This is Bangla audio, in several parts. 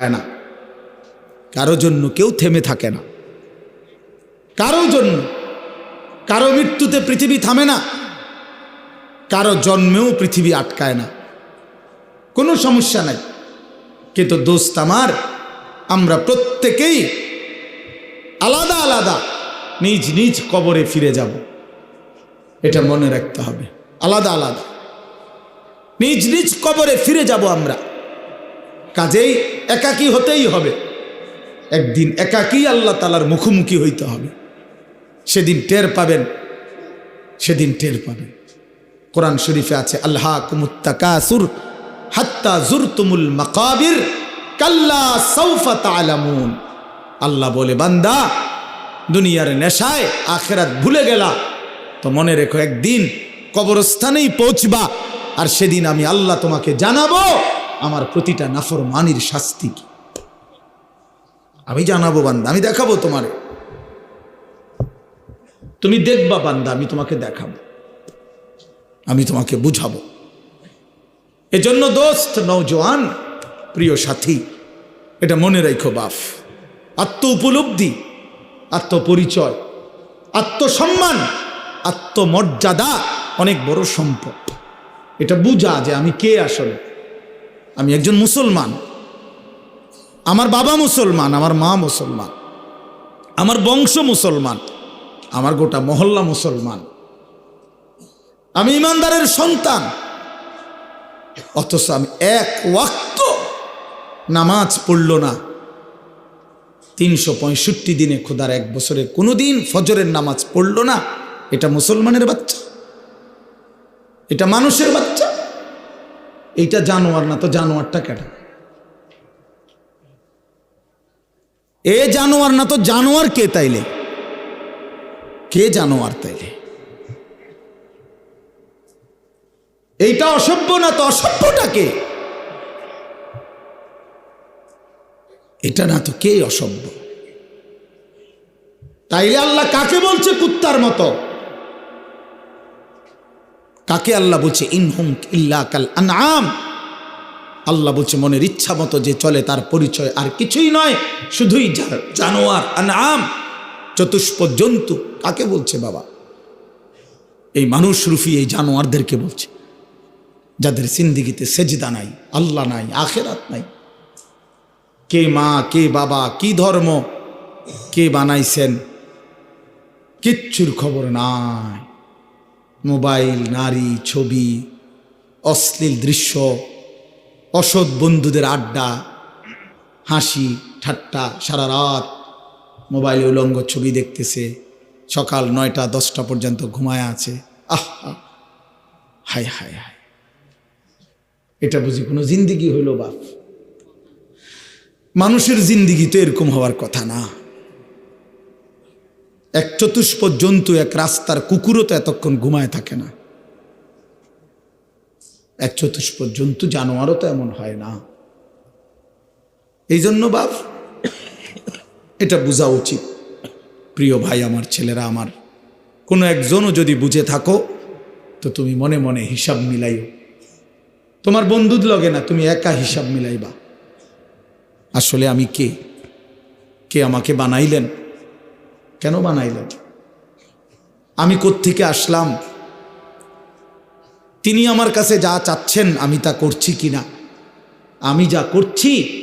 তাই না। কারও জন্য কেউ থেমে থাকে না। কারও জন্য কারও মৃত্যুতে পৃথিবী থামে না। কারও জন্মেও পৃথিবী আটকায় না। কোনো সমস্যা নাই। কিন্তু দোস্ত আমার, আমরা প্রত্যেকেই আলাদা আলাদা নিজ নিজ কবরে ফিরে যাব। এটা মনে রাখতে হবে। আলাদা আলাদা। নিজ নিজ কবরে ফিরে যাব আমরা। কাজেই একাকী হতেই হবে। একদিন একাকী আল্লাহ তালার মুখোমুখি হইতে হবে। সেদিন টের পাবেন, সেদিন টের পাবেন। কোরআন শরীফে আছে আল্লাহ কুমুত্তাকাসুর হাত্তা জুরতুমুল মাকাবির কাল্লা সৌফা তালামুন আল্লাহ বলে, বান্দা, দুনিয়ার নেশায় আখেরাত ভুলে গেলা। তো মনে রেখো, একদিন কবরস্থানেই পৌঁছবা, আর সেদিন আমি আল্লাহ তোমাকে জানাব আমার প্রতিটা নাফর মানির শাস্তি কি? আমি জানাব বান্দা, আমি দেখাবো তোমারে। তুমি দেখবা বান্দা, আমি তোমাকে দেখাবো। আমি তোমাকে বুঝাবো। এজন্য দোস্ত নৌজওয়ান প্রিয় সাথী, এটা মনে রাখো বাফ। আত্ম উপলব্ধি আত্মপরিচয়, আত্মসম্মান, আত্মমর্যাদা অনেক বড় সম্পদ। এটা বুঝা যে আমি কে আসলে। আমি একজন মুসলমান। আমার বাবা মুসলমান, আমার মা মুসলমান, আমার বংশ মুসলমান, আমার গোটা মহল্লা মুসলমান। আমি ইমানদারের সন্তান, অথচ আমি এক ওয়াক্ত নামাজ পড়ল না। তিনশো পঁয়ষট্টি দিনে খোদার এক বছরে কোনো দিন ফজরের নামাজ পড়ল না। এটা মুসলমানের বাচ্চা, এটা মানুষের বাচ্চা। এইটা জানোয়ার না তো জানোয়ারটা কেটা এ জানোয়ার না তো জানোয়ার কে তাইলে? কে জানোয়ার তাইলে? এইটা অসভ্য না তো অসভ্যটাকে এটা না তো কে অসভ্য? তাইলে আল্লাহ কাকে বলছে কুত্তার মতো? কাকে আল্লাহ বলছে? ইনহুম ইল্লা কাল আনআম। আল্লাহ বলছে, মনের ইচ্ছা মতো যে চলে তার পরিচয় আর কিছুই নয়, শুধুই জানোয়ার, আনআম। চতুষ্প জন্তু, কাকে বলছে বাবা? এই মানুষ রুফি এই জানোয়ারদেরকে বলছে, যাদের সিন্দিগিতে সেজদা নাই, আল্লাহ নাই, আখেরাত নাই। কে মা, কে বাবা, কি ধর্ম, কে বানাইছেন, কিচ্ছুর খবর নাই। মোবাইল, নারী, ছবি, অশ্লীল দৃশ্য, অসৎ বন্ধুদের আড্ডা, হাসি, ঠাট্টা সারা রাত মোবাইলে উলঙ্গ ছবি দেখতেছে, সকাল নয়টা, দশটা পর্যন্ত ঘুমায় আছে। আহ! হায় হায় হায়। এটা বুঝি কোনো জিন্দিগি হইল বাপ? মানুষের জিন্দিগি তো এরকম হওয়ার কথা না। এক চতুষ্প জন্তু এক রাস্তার কুকুরও তো এতক্ষণ ঘুমায় থাকে না। এক চতুষ্প জন্তু জানোয়ারও তো এমন হয় না। এই জন্য বাপ, এটা বোঝা উচিত। প্রিয় ভাই, আমার ছেলেরা, আমার কোনো একজনও যদি বুঝে থাকো, তো তুমি মনে মনে হিসাব মিলাইও। তোমার বন্ধুর লগে না, তুমি একা হিসাব মিলাইবা। আসলে আমি কে? কে আমাকে বানাইলেন? কেন বানাইলেন? আমি কোত্থেকে আসলাম? তিনি আমার কাছে যা চাচ্ছেন আমি তা করছি কিনা? আমি যা করছি,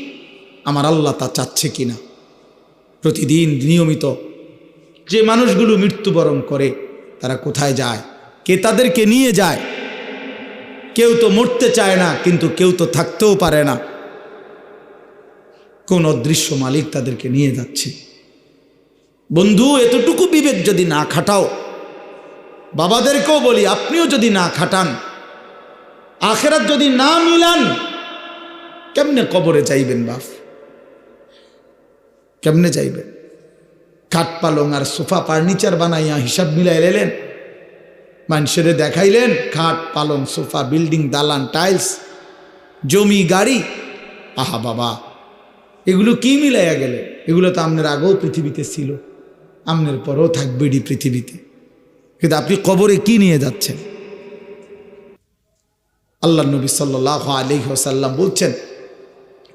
আমার আল্লাহ তা চাচ্ছে কিনা? প্রতিদিন নিয়মিত যে মানুষগুলো মৃত্যুবরণ করে, তারা কোথায় যায়? কে তাদেরকে নিয়ে যায়? কেউ তো মরতে চায় না, কিন্তু কেউ তো থাকতেও পারে না। কোন অদৃশ্য মালিক তাদেরকে নিয়ে যাচ্ছে। বন্ধু, এতটুকু বিবেক যদি না খাটাও, বাবাদেরকেও বলি, আপনিও যদি না খাটান, আখেরাত যদি না মিলান, কেমনে কবরে যাইবেন বাপ? কেমনে যাইবেন? কাঠ পালং আর সোফা ফার্নিচার বানাইয়া হিসাব মিলাই এলেন মানুষের দেখাইলেন, খাট পালং, সোফা, বিল্ডিং, দালান, টাইলস, জমি, গাড়ি। আহা বাবা, এগুলো কি মিলাইয়া গেলে এগুলো তো আপনার আগেও পৃথিবীতে ছিল। আপনার পরেও থাকবে এটি পৃথিবীতে। কিন্তু আপনি কবরে কি নিয়ে যাচ্ছেন? আল্লাহ নবী সাল্লাহ আলহি সাল্লাম বলছেন,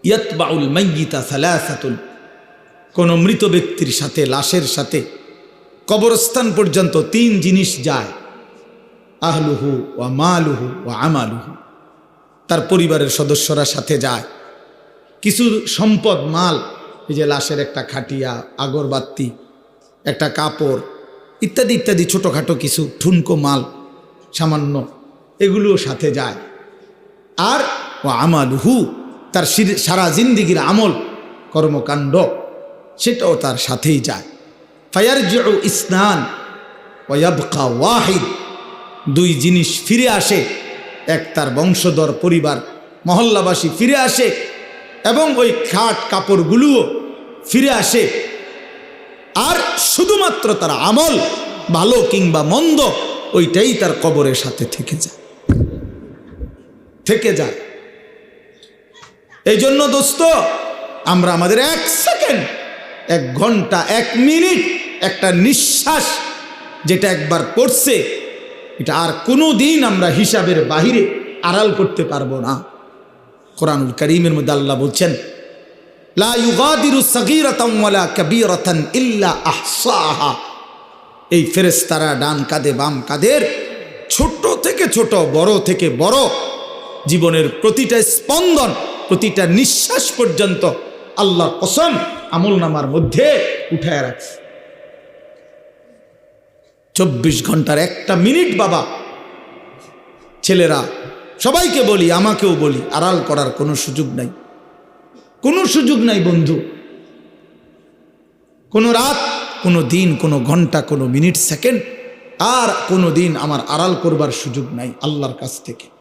ইয়াতবাউল মাইয়িতা সালাসাতুন। কোনো মৃত ব্যক্তির সাথে, লাশের সাথে কবরস্থান পর্যন্ত তিন জিনিস যায়। আহলুহু ও মালুহু ও আমালুহু। তার পরিবারের সদস্যরা সাথে যায়। কিছু সম্পদ, মাল, এই যে লাশের একটা খাটিয়া, আগরবাতি একটা কাপড়, ইত্যাদি ইত্যাদি, ছোটোখাটো কিছু, ঠুনকো মাল, সামান্য, এগুলোও সাথে যায়। আর ও আমাল হু তার সারা জিন্দিগির আমল, কর্মকাণ্ড, সেটাও তার সাথেই যায়। ফায়ার ইসনান ওয়াবকা ওয়াহিদ, দুই জিনিস ফিরে আসে, এক তার বংশধর পরিবার, মহল্লাবাসী ফিরে আসে, এবং ওই খাট কাপড়গুলোও ফিরে আসে। আর শুধুমাত্র তার আমল ভালো কিংবা মন্দ, ওইটাই তার কবরের সাথে থেকে যায়। থেকে যায়। এই জন্য দোস্ত, আমরা আমাদের এক সেকেন্ড, এক ঘণ্টা, এক মিনিট একটা নিঃশ্বাস যেটা একবার পড়ছে, এটা আর কোনো দিন আমরা হিসাবের বাহিরে আড়াল করতে পারব না। কোরআনুল করিমের মধ্যে আল্লাহ বলছেন লা ইউগাদিরু সাগীরাতান ওয়ালা কাবীরাতান ইল্লা আহসাহা। এই ফেরেশতারা ডান কাঁধে, বাম কাঁধের ছোট থেকে ছোট, বড় থেকে বড় জীবনের প্রতিটা স্পন্দন, প্রতিটা নিঃশ্বাস পর্যন্ত আল্লাহর কসম আমল নামার মধ্যে উঠায় রাখছে। চব্বিশ ঘণ্টার একটা মিনিট বাবা, ছেলেরা, সবাইকে বলি, আমাকেও বলি, আড়াল করার কোনো সুযোগ নাই। কোনো সুযোগ নাই, বন্ধু। কোনো রাত, কোনো দিন, কোনো ঘণ্টা, কোনো মিনিট, সেকেন্ড, আর কোনো দিন আমার আড়াল করবার সুযোগ নাই আল্লাহর কাছ থেকে।